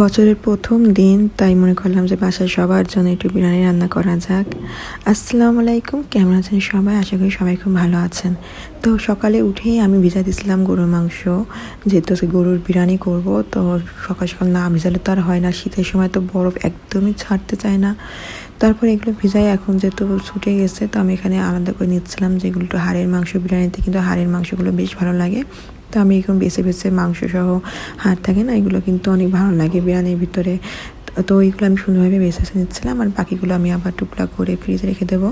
বছরের প্রথম দিন, তাই মনে করলাম যে বাসায় সবার জন্য একটু বিরিয়ানি রান্না করা যাক। আসসালামু আলাইকুম, কেমন আছেন সবাই? আশা করি সবাই খুব ভালো আছেন। তো সকালে উঠেই আমি ভিজা দিয়েছিলাম গরুর মাংস। যেহেতু গরুর বিরিয়ানি করব, তো সকাল সকাল না ভিজালে তো আর হয় না। শীতের সময় তো বরফ একদমই ছাড়তে চায় না। তারপর এগুলো ভিজাই এখন যেহেতু ছুটে গেছে, তো আমি এখানে আলাদা করে নিচ্ছিলাম যেগুলো একটু হাড়ের মাংস, বিরিয়ানিতে কিন্তু হাড়ের মাংসগুলো বেশ ভালো লাগে। তো আমি এখন বেছে বেছে মাংস সহ হাড় থাকে না, এগুলো কিন্তু অনেক ভালো লাগে বিরিয়ানির ভিতরে। তো ওইগুলো আমি সুন্দরভাবে বেছে নিচ্ছিলাম আর বাকিগুলো আমি আবার টুকরা করে ফ্রিজে রেখে দেবো।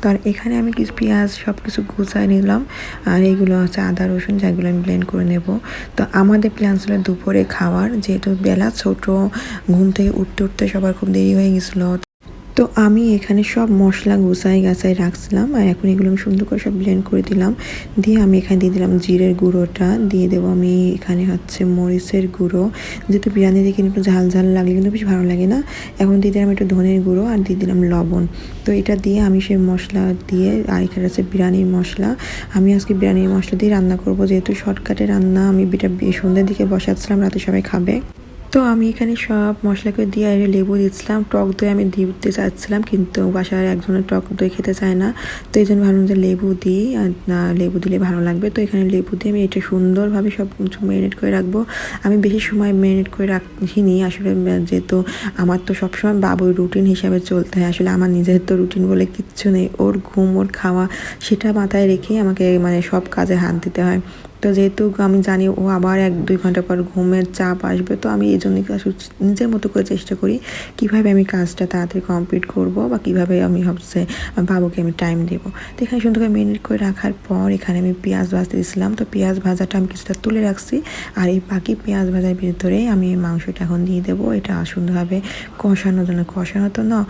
তো আর এখানে আমি কিছু পেঁয়াজ সব কিছু গুছায় নিলাম আর এইগুলো হচ্ছে আদা, রসুন যেগুলো আমি ব্লেন্ড করে নেব। তো আমাদের প্ল্যান ছিল দুপুরে খাওয়ার, যেহেতু বেলা ছোট, ঘুম থেকে উঠতে উঠতে সবার খুব দেরি হয়ে গেছিল। তো আমি এখানে সব মশলা গুছাই গাছাই রাখছিলাম আর এখন এগুলো আমি সুন্দর করে সব ব্লেন্ড করে দিলাম। দিয়ে আমি এখানে দিয়ে দিলাম জিরের গুঁড়োটা। দিয়ে দেবো আমি এখানে হচ্ছে মরিচের গুঁড়ো। যেহেতু বিরিয়ানি দিয়ে কিন্তু একটু ঝাল ঝাল লাগলে কিন্তু বেশ ভালো লাগে না। এখন দিয়ে দিলাম একটু ধনের গুঁড়ো আর দিয়ে দিলাম লবণ। তো এটা দিয়ে আমি সেই মশলা দিয়ে আর এখানে আছে বিরিয়ানির মশলা। আমি আজকে বিরিয়ানির মশলা দিয়ে রান্না করব। যেহেতু শর্টকাটে রান্না আমি সন্ধ্যের দিকে বসাচ্ছিলাম, রাতে সবাই খাবে। তো আমি এখানে সব মশলা করে দিয়ে আর লেবু দিচ্ছিলাম। টক দই আমি দিতে চাচ্ছিলাম, কিন্তু বাসায় একজনের টক দই খেতে চায় না। তো এই জন্য ভাবলাম যে লেবু দিই, আর লেবু দিলে ভালো লাগবে। তো এখানে লেবু দিয়ে আমি এটা সুন্দরভাবে সব কিছু ম্যারিনেট করে রাখব। আমি বেশি সময় ম্যারিনেট করে রাখিনি। আসলে যেহেতু আমার তো সবসময় বাবুর রুটিন হিসাবে চলতে হয়। আসলে আমার নিজের তো রুটিন বলে কিচ্ছু নেই। ওর ঘুম, ওর খাওয়া, সেটা মাথায় রেখেই আমাকে মানে সব কাজে হাত দিতে হয়। তো যেহেতু আমি জানি ও আবার এক দুই ঘণ্টা পর ঘুমের চাপ আসবে, তো আমি এই জন্য নিজের মতো করে চেষ্টা করি কীভাবে আমি কাজটা তাড়াতাড়ি কমপ্লিট করব বা কীভাবে আমি হচ্ছে বাবুকে আমি টাইম দেবো। তো এখানে সুন্দর করে মিনিট করে রাখার পর এখানে আমি পেঁয়াজ ভাজতে দিয়েছিলাম তো পেঁয়াজ ভাজাটা আমি কিছুটা তুলে রাখছি আর এই বাকি পেঁয়াজ ভাজার ভিতরে আমি মাংসটা এখন দিয়ে দেবো। এটা সুন্দরভাবে কষানোর জন্য কষানো তো না,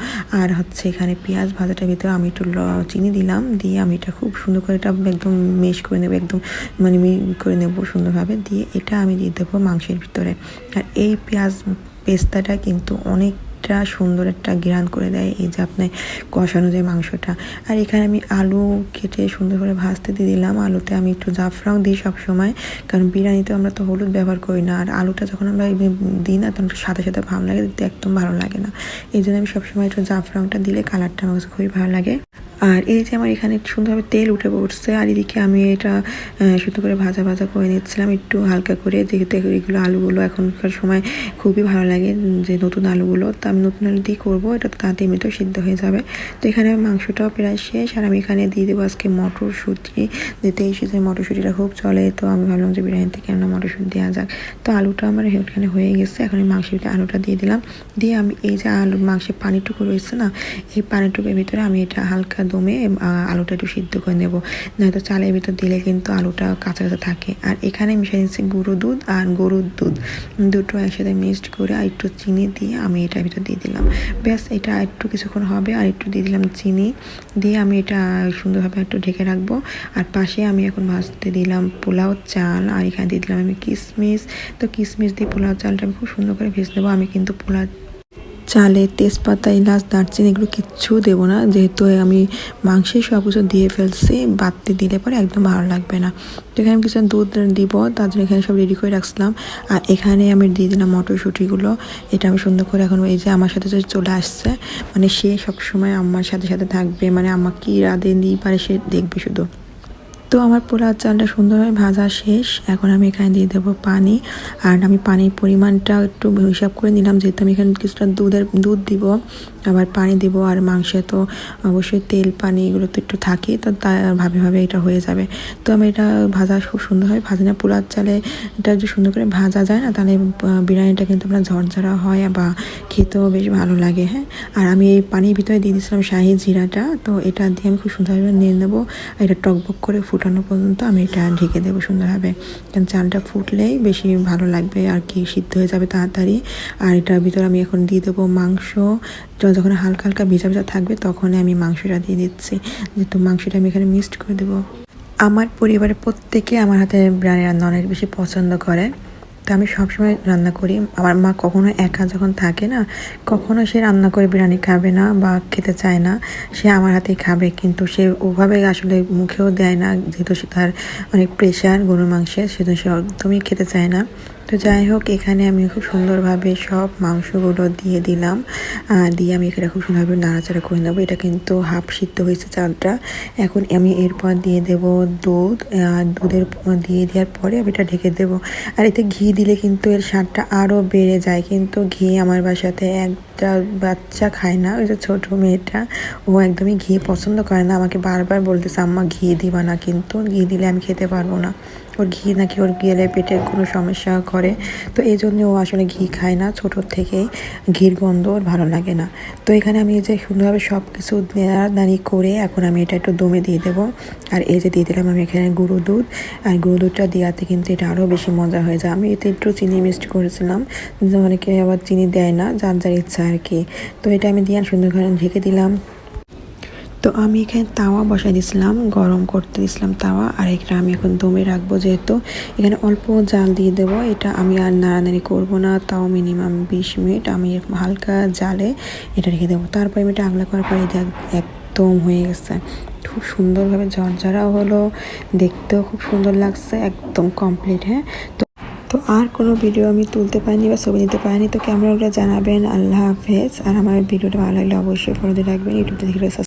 আর হচ্ছে এখানে পেঁয়াজ ভাজাটার ভিতরে আমি একটু চিনি দিলাম, দিয়ে আমি এটা খুব সুন্দর করে এটা একদম মেশ করে নেব, একদম মানে করে নেব সুন্দরভাবে। দিয়ে এটা আমি দিয়ে দেবো মাংসের ভিতরে। আর এই পেঁয়াজ পেস্তাটা কিন্তু অনেক একটা সুন্দর একটা গ্রান করে দেয় এই যে আপনার কষানো যে মাংসটা। আর এখানে আমি আলু কেটে সুন্দর করে ভাজতে দিয়ে দিলাম। আলুতে আমি একটু জাফরাং দিই সব সময় কারণ বিরিয়ানিতে আমরা তো হলুদ ব্যবহার করি না। আর আলুটা যখন আমরা দিই না, তখন সাথে সাথে ভালো লাগে দিতে একদম ভালো লাগে না। এই জন্য আমি সবসময় একটু জাফরাংটা দিলে কালারটা আমার খুবই ভালো লাগে। আর এই যে আমার এখানে সুন্দরভাবে তেল উঠে পড়ছে, আর এদিকে আমি এটা শুধু করে ভাজা ভাজা করে নিচ্ছিলাম, একটু হালকা করে। যেহেতু এগুলো আলুগুলো এখনকার সময় খুবই ভালো লাগে যে নতুন আলুগুলো, তো আমি নতুন আলু দিয়ে করব, এটা তাতে এমনিতেও সিদ্ধ হয়ে যাবে। তো এখানে মাংসটাও প্রায় শেষ, আর আমি এখানে দিয়ে দেবো আজকে মটরশুঁটি। যেতে এই সিজনে মটরশুঁটিটা খুব চলে, তো আমি ভাবলাম যে বিরিয়ানিতে কেন মটরশুঁটি দেওয়া যাক। তো আলুটা আমার এখানে হয়ে গেছে, এখন মাংসের আলুটা দিয়ে দিলাম। দিয়ে আমি এই যে আলু, মাংসের পানিটুকু রয়েছে না, এই পানিটুকুর ভিতরে আমি এটা হালকা দমে আলুটা একটু সিদ্ধ করে নেব। নয়তো চালের ভিতর দিলে কিন্তু আলুটা কাঁচা কাঁচা থাকে। আর এখানে মিশিয়ে নিচ্ছি গুঁড়ো দুধ আর গরুর দুধ। দুটো একসাথে মিক্সড করে আর একটু চিনি দিয়ে আমি এটার ভিতর দিয়ে দিলাম। ব্যাস, এটা একটু কিছুক্ষণ হবে আর একটু দিয়ে দিলাম চিনি। দিয়ে আমি এটা সুন্দরভাবে একটু ঢেকে রাখব। আর পাশে আমি এখন ভাজতে দিলাম পোলাও চাল আর এখানে দিয়ে দিলাম আমি কিশমিশ। তো কিশমিশ দিয়ে পোলাও চালটা আমি খুব সুন্দর করে ভেজে দেবো আমি কিন্তু পোলাও চালে তেজপাতা, এলাচ, দারচিনি এগুলো কিচ্ছু দেবো না। যেহেতু আমি মাংসে সব কিছু দিয়ে ফেলছি, বাড়তে দিলে পরে একদম ভালো লাগবে না। তো এখানে কিছু দুধ দিব, তার জন্য এখানে সব রেডি করে রাখছিলাম। আর এখানে আমি দিয়ে দিলাম মটরশুঁটিগুলো। এটা আমি সুন্দর করে এখন এই যে আমার সাথে চলে আসছে মানে সে সবসময় আমার সাথে সাথে থাকবে। মানে আমাকে রাধে দিই পারে সে দেখবে শুধু। তো আমার পোলাও চালটা সুন্দরভাবে ভাজা শেষ। এখন আমি এখানে দিয়ে দেবো পানি। আর আমি পানির পরিমাণটা একটু হিসাব করে নিলাম, যেহেতু আমি এখানে কিছুটা দুধের দুধ দিব। আবার পানি দিব আর মাংসে তো অবশ্যই তেল, পানি এগুলো তো একটু থাকে তো তা ভাবে ভাবে এটা হয়ে যাবে। তো আমি এটা ভাজা খুব সুন্দরভাবে ভাজি না পোলার চালে এটা যদি সুন্দর করে ভাজা যায় না, তাহলে বিরিয়ানিটা কিন্তু আপনার ঝরঝরা হয় বা খেতেও বেশ ভালো লাগে হ্যাঁ? আর আমি এই পানির ভিতরে দিয়ে দিয়েছিলাম শাহি জিরাটা, তো এটা দিয়ে আমি খুব সুন্দরভাবে নিয়ে নেব আর এটা টকবক করে ফুটানো পর্যন্ত আমি এটা ঢেকে দেবো সুন্দরভাবে। কারণ চালটা ফুটলেই বেশি ভালো লাগবে আর কি, সিদ্ধ হয়ে যাবে তাড়াতাড়ি। আর এটার ভিতরে আমি এখন দিয়ে দেবো মাংস যখন হালকা হালকা ভেজা ভেজা থাকবে, তখনই আমি মাংসটা দিয়ে দিচ্ছি। যেহেতু মাংসটা আমি এখানে মিক্সড করে দেবো। আমার পরিবারের প্রত্যেকে আমার হাতে রান্না অনেক বেশি পছন্দ করে। তো আমি সবসময় রান্না করি। আমার মা কখনো একা যখন থাকে না, কখনো সে রান্না করে বিরিয়ানি খাবে না বা খেতে চায় না। সে আমার হাতেই খাবে, কিন্তু সে ওভাবে আসলে মুখেও দেয় না, যেহেতু সে তার অনেক প্রেশার গরুর মাংসের সেহেতু সে একদমই খেতে চায় না। তো যাই হোক, এখানে আমি খুব সুন্দরভাবে সব মাংসগুলো দিয়ে দিলাম। দিয়ে আমি এখানে খুব সুন্দরভাবে নাড়াচাড়া করে নেব। এটা কিন্তু হাফ সিদ্ধ হয়েছে চালটা এখন আমি এরপর দিয়ে দেব দুধ। দুধের দিয়ে দেওয়ার পরে আমি এটা ঢেকে দেবো। আর এতে ঘি দিলে কিন্তু এর স্বাদটা আরও বেড়ে যায়। কিন্তু ঘি আমার বাসাতে একটা বাচ্চা খায় না, ওই যে ছোটো মেয়েটা, ও একদমই ঘি পছন্দ করে না। আমাকে বারবার বলতেছে, আম্মা, ঘি দিবা না। কিন্তু ঘি দিলে আমি খেতে পারব না। ওর ঘি নাকি ওর গেলে পেটের কোনো সমস্যা করে। তো এই জন্য ও আসলে ঘি খায় না। ছোটোর থেকেই ঘির গন্ধ ওর ভালো লাগে না। তো এখানে আমি এই যে সুন্দরভাবে সব কিছু দাঁড়ি করে এখন আমি এটা একটু দমে দিয়ে দেবো। আর এই যে দিয়ে দিলাম আমি এখানে গুঁড়ো দুধ। আর গুঁড়ো দুধটা দেওয়াতে কিন্তু এটা আরও বেশি মজা হয়ে যায়। আমি এতে একটু চিনি মিক্সড করেছিলাম। যে অনেকে আবার চিনি দেয় না, যার যার ইচ্ছা আর কি। তো এটা আমি দিয়ে সুন্দর করে ঢেকে দিলাম। তো আমি এখানে তাওয়া বসাই দিয়েছিলাম গরম করতে দিয়েছিলাম তাওয়া। আর এটা আমি এখন দমে রাখব যেহেতু। এখানে অল্প জাল দিয়ে দেবো। এটা আমি আর নাড়ানাড়ি করব না। তাও মিনিমাম বিশ মিনিট আমি এরকম হালকা জালে এটা রেখে দেবো। তারপরে আমি এটা আগলা করার পরে একদম হয়ে গেছে। খুব সুন্দরভাবে ঝরঝরাও হলো। দেখতেও খুব সুন্দর লাগছে, একদম কমপ্লিট হ্যাঁ? তো তো আর কোনো ভিডিও আমি তুলতে পারিনি বা ছবি নিতে পারিনি, তো ক্যামেরাগুলো জানাবেন। আল্লাহ হাফেজ। আর আমার ভিডিওটা ভালো লাগলে অবশ্যই ফলো দিয়ে রাখবেন, ইউটিউব থেকে